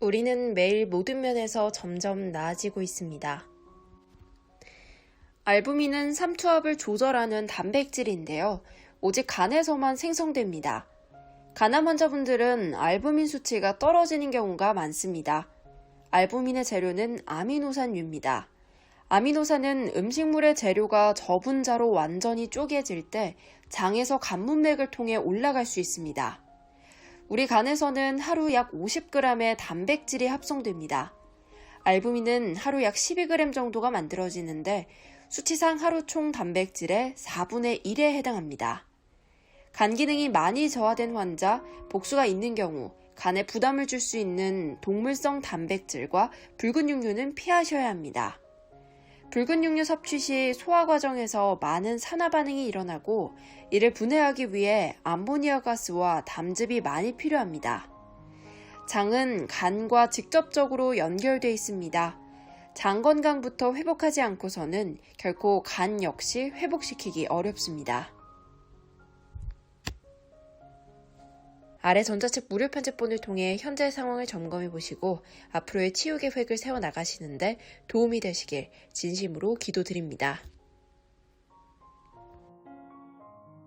우리는 매일 모든 면에서 점점 나아지고 있습니다. 알부민은 삼투압을 조절하는 단백질인데요. 오직 간에서만 생성됩니다. 간암 환자분들은 알부민 수치가 떨어지는 경우가 많습니다. 알부민의 재료는 아미노산유입니다. 아미노산은 음식물의 재료가 저분자로 완전히 쪼개질 때 장에서 간문맥을 통해 올라갈 수 있습니다. 우리 간에서는 하루 약 50g의 단백질이 합성됩니다. 알부민은 하루 약 12g 정도가 만들어지는데 수치상 하루 총 단백질의 4분의 1에 해당합니다. 간 기능이 많이 저하된 환자, 복수가 있는 경우 간에 부담을 줄 수 있는 동물성 단백질과 붉은 육류는 피하셔야 합니다. 붉은 육류 섭취 시 소화 과정에서 많은 산화 반응이 일어나고 이를 분해하기 위해 암모니아 가스와 담즙이 많이 필요합니다. 장은 간과 직접적으로 연결되어 있습니다. 장 건강부터 회복하지 않고서는 결코 간 역시 회복시키기 어렵습니다. 아래 전자책 무료 편집본을 통해 현재 상황을 점검해 보시고 앞으로의 치유 계획을 세워 나가시는데 도움이 되시길 진심으로 기도드립니다.